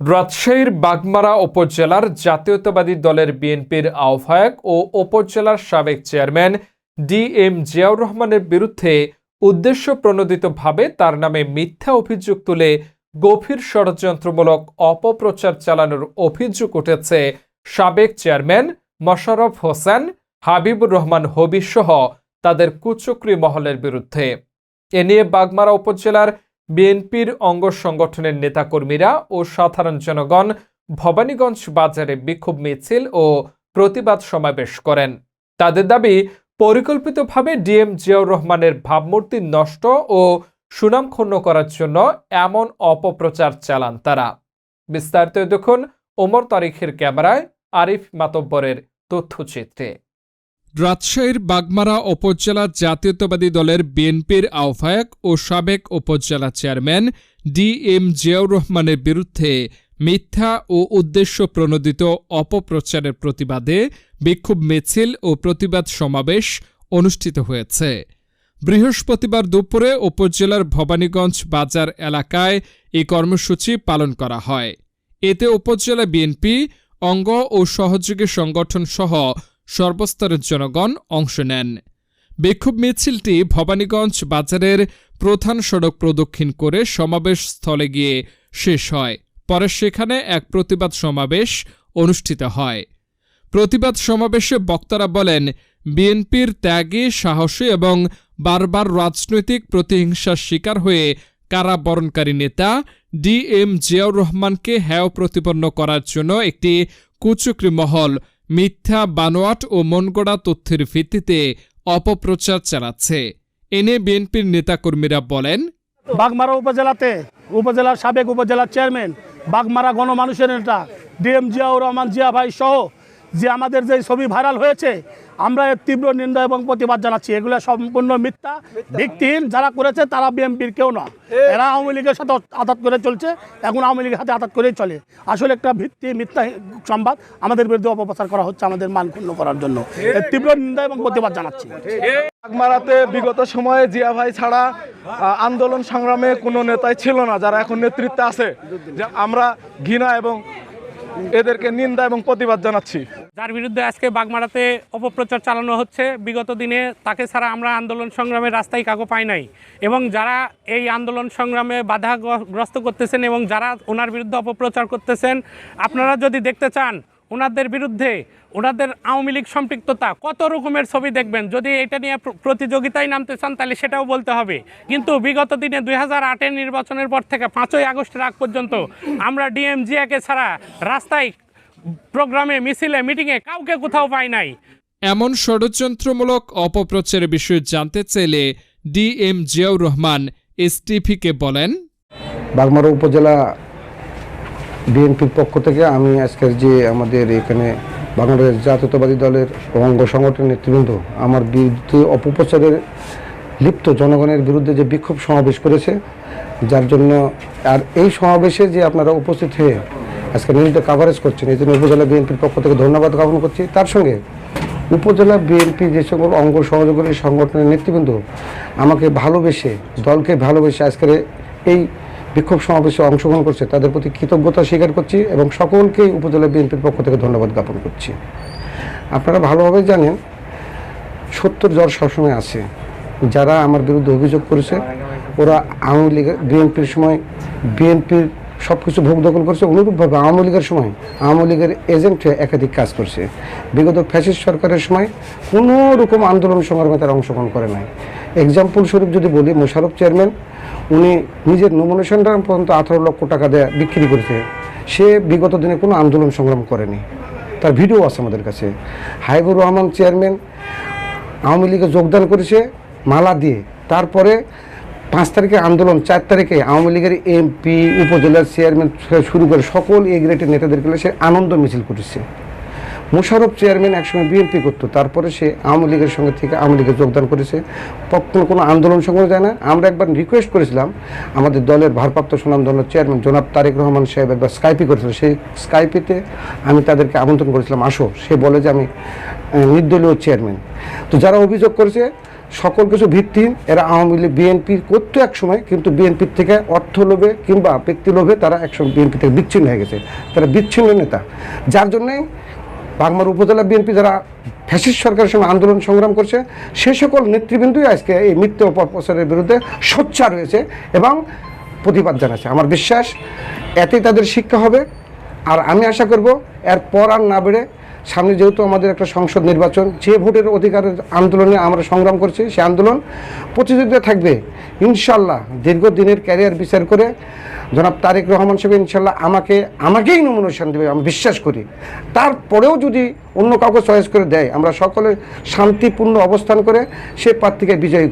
রাজশাহীর বাগমারা উপজেলার জাতীয়তাবাদী দলের বিএনপির আহ্বায়ক ও উপজেলার সাবেক চেয়ারম্যান ডি এম জিয়াউর রহমানের বিরুদ্ধে উদ্দেশ্য প্রণোদিতভাবে তার নামে মিথ্যা অভিযোগ তুলে গভীর ষড়যন্ত্রমূলক অপপ্রচার চালানোর অভিযোগ উঠেছে সাবেক চেয়ারম্যান মোশাররফ হোসেন, হাবিবুর রহমান হবি সহ তাদের কুচক্রি মহলের বিরুদ্ধে। এ নিয়ে বাগমারা উপজেলার বিএনপির অঙ্গ সংগঠনের নেতাকর্মীরা ও সাধারণ জনগণ ভবানীগঞ্জ বাজারে বিক্ষোভ মিছিল ও প্রতিবাদ সমাবেশ করেন। তাদের দাবি, পরিকল্পিতভাবে ডিএম জিয়াউর রহমানের ভাবমূর্তি নষ্ট ও সুনাম ক্ষুণ্ণ করার জন্য এমন অপপ্রচার চালান তারা। বিস্তারিত দেখুন ওমর তারিখের ক্যামেরায় আরিফ মাতব্বরের তথ্যচিত্রে। রাজশাহীর বাগমারা উপজেলা জাতীয়তাবাদী দলের বিএনপির আহ্বায়ক ও সাবেক উপজেলা চেয়ারম্যান ডি এম জিয়াউর রহমানের বিরুদ্ধে মিথ্যা ও উদ্দেশ্য প্রণোদিত অপপ্রচারের প্রতিবাদে বিক্ষোভ মিছিল ও প্রতিবাদ সমাবেশ অনুষ্ঠিত হয়েছে। বৃহস্পতিবার দুপুরে উপজেলার ভবানীগঞ্জ বাজার এলাকায় এই কর্মসূচি পালন করা হয়। এতে উপজেলা বিএনপি, অঙ্গ ও সহযোগী সংগঠন সহ সর্বস্তরের জনগণ অংশ নেন। বিক্ষোভ মিছিলটি ভবানীগঞ্জ বাজারের প্রধান সড়ক প্রদক্ষিণ করে সমাবেশ স্থলে গিয়ে শেষ হয়। পরে সেখানে এক প্রতিবাদ সমাবেশ অনুষ্ঠিত হয়। প্রতিবাদ সমাবেশে বক্তারা বলেন, বিএনপির ত্যাগী, সাহসী এবং বারবার রাজনৈতিক প্রতিহিংসার শিকার হয়ে কারাবরণকারী নেতা ডি এম জিয়াউর রহমানকে হেয় প্রতিপন্ন করার জন্য একটি কুচক্রি মহল মিথ্যা বানোয়াট ও মনগড়া তথ্যের ভিত্তিতে অপপ্রচার চালাচ্ছে। এনে বিএনপির নেতাকর্মীরা বলেন, বাগমারা উপজেলাতে, উপজেলার সাবেক উপজেলার চেয়ারম্যান, বাগমারা গণমানুষের নেতা, ডিএম জিয়াউর রহমান জিয়া ভাই সহ যে আমাদের যে ছবি ভাইরাল হয়েছে আমরা এর তীব্র নিন্দা এবং প্রতিবাদ জানাচ্ছি। এগুলো সম্পূর্ণ মিথ্যা ভিত্তিহীন যারা করেছে তারা বিএনপির কেউ না এরা আওয়ামী লীগের সাথে আঘাত করে চলছে এখন আওয়ামী লীগের হাতে আঘাত করেই চলে। আসলে একটা ভিত্তি মিথ্যা সংবাদ আমাদের বিরুদ্ধে অপপ্রচার করা হচ্ছে আমাদের মান ক্ষুণ্ণ করার জন্য। এর তীব্র নিন্দা এবং প্রতিবাদ জানাচ্ছি। বাগমারাতে বিগত সময়ে জিয়া ভাই ছাড়া আন্দোলন সংগ্রামে কোনো নেতাই ছিল না যারা এখন নেতৃত্বে আছে। যে আমরা ঘৃণা এবং এদেরকে নিন্দা এবং প্রতিবাদ জানাচ্ছি। যার বিরুদ্ধে আজকে বাগমারাতে অপপ্রচার চালানো হচ্ছে, বিগত দিনে তাকে ছাড়া আমরা আন্দোলন সংগ্রামের রাস্তায় কাগো পাই নাই। এবং যারা এই আন্দোলন সংগ্রামে বাধাগ্রস্ত করতেছেন এবং যারা ওনার বিরুদ্ধে অপপ্রচার করতেছেন, আপনারা যদি দেখতে চান ওনাদের বিরুদ্ধে ওনাদের আওয়ামী লীগ সম্পৃক্ততা কত রকমের ছবি দেখবেন, যদি এটা নিয়ে প্রতিযোগিতায় নামতে চান তাহলে সেটাও বলতে হবে। কিন্তু বিগত দিনে দুই হাজার নির্বাচনের পর থেকে পাঁচই আগস্টের আগ পর্যন্ত আমরা ডিএমজিয়াকে ছাড়া রাস্তায় প্রোগ্রামে মিছিলে মিটিংয়ে কাউকে কোথাও পাই নাই। এমন ষড়যন্ত্রমূলক অপপ্রচারের বিষয়ে জানতে চাইলে ডি এম জিয়াউর রহমান এসটিভিকে বলেন। বাগমারা উপজেলা বিএনপির পক্ষ থেকে আমি আজকের যে আমাদের এখানে বাংলাদেশ জাতীয়তাবাদী দলের অঙ্গ সংগঠনের নেতৃবৃন্দ আমার বিরুদ্ধে অপপ্রচারের লিপ্ত জনগণের বিরুদ্ধে যে বিক্ষোভ সমাবেশ করেছে যার জন্য আর এই সমাবেশে যে আপনারা উপস্থিত হয়ে আজকে নিয়মিত কাভারেজ করছেন, এই জন্য উপজেলা বিএনপির পক্ষ থেকে ধন্যবাদ জ্ঞাপন করছি। তার সঙ্গে উপজেলা বিএনপি যে সকল অঙ্গ সহযোগী সংগঠনের নেতৃবৃন্দ আমাকে ভালোবেসে, দলকে ভালোবেসে আজকের এই বিক্ষোভ সমাবেশে অংশগ্রহণ করছে, তাদের প্রতি কৃতজ্ঞতা স্বীকার করছি এবং সকলকেই উপজেলা বিএনপির পক্ষ থেকে ধন্যবাদ জ্ঞাপন করছি। আপনারা ভালোভাবে জানেন, সত্তর জ্বর সবসময় আছে যারা আমার বিরুদ্ধে অভিযোগ করেছে। ওরা আওয়ামী লীগের বিএনপির সময় বিএনপির সব কিছু ভোগ দখল করছে। অনুরূপভাবে আওয়ামী লীগের সময়, আওয়ামী লীগের এজেন্ট একাধিক কাজ করছে। বিগত ফ্যাসিস্ট সরকারের সময় কোনো রকম আন্দোলন সংগ্রামে তারা অংশগ্রহণ করে নাই। এক্সাম্পল স্বরূপ যদি বলি মোশারফ চেয়ারম্যান, উনি নিজের নমিনেশনটা পর্যন্ত আঠারো লক্ষ টাকা দেয়া বিক্রি করেছে। সে বিগত দিনে কোনো আন্দোলন সংগ্রাম করেনি। তার ভিডিও আছে আমাদের কাছে। হাইবুর রহমান চেয়ারম্যান আওয়ামী লীগে যোগদান করেছে মালা দিয়ে। তারপরে পাঁচ তারিখে আন্দোলন, চার তারিখে আওয়ামী লীগের এমপি, উপজেলার চেয়ারম্যান শুরু করে সকল এ গ্রেডের নেতাদেরকে সে আনন্দ মিছিল করেছে। মোশারফ চেয়ারম্যান একসময় বিএনপি করতো, তারপরে সে আওয়ামী লীগের সঙ্গে থেকে আওয়ামী লীগে যোগদান করেছে। কখনো কোনো আন্দোলন সংগ্রাম যায় না। আমরা একবার রিকোয়েস্ট করেছিলাম, আমাদের দলের ভারপ্রাপ্ত সুনামধন্য চেয়ারম্যান জনাব তারেক রহমান সাহেব একবার স্কাইপি করেছিল। সেই স্কাইপিতে আমি তাদেরকে আমন্ত্রণ করেছিলাম, আসো। সে বলে যে, আমি নির্দলীয় চেয়ারম্যান। তো যারা অভিযোগ করেছে সকল কিছু ভিত্তিহীন। এরা আওয়ামী লীগ, বিএনপি করতো এক সময়, কিন্তু বিএনপির থেকে অর্থ লোভে কিংবা ব্যক্তি লোভে তারা একসময় বিএনপি থেকে বিচ্ছিন্ন হয়ে গেছে। তারা বিচ্ছিন্ন নেতা। যার জন্যই বাগমার উপজেলা বিএনপি যারা ফ্যাসিস্ট সরকারের সঙ্গে আন্দোলন সংগ্রাম করছে, সে সকল নেতৃবৃন্দই আজকে এই মিথ্যে অপপ্রচারের বিরুদ্ধে সোচ্চার হয়েছে এবং প্রতিবাদ জানাচ্ছে। আমার বিশ্বাস, এতেই তাদের শিক্ষা হবে। আর আমি আশা করব এর পর আর না বেড়ে সামনে যেহেতু আমাদের একটা সংসদ নির্বাচন, যে ভোটের অধিকারের আন্দোলনে আমরা সংগ্রাম করছি, সে আন্দোলন প্রতিযোগিতা থাকবে ইনশাল্লাহ দীর্ঘদিনের ক্যারিয়ার বিচার করে জনাব তারেক রহমান সাহেব ইনশাল্লাহ আমাকে, আমাকেই নমিনেশন দেবে, আমি বিশ্বাস করি তারপরেও যদি অন্য কাউকে চয়েস করে দেয়, আমরা সকলে শান্তিপূর্ণ অবস্থান করে সে প্রার্থীকে বিজয়ী।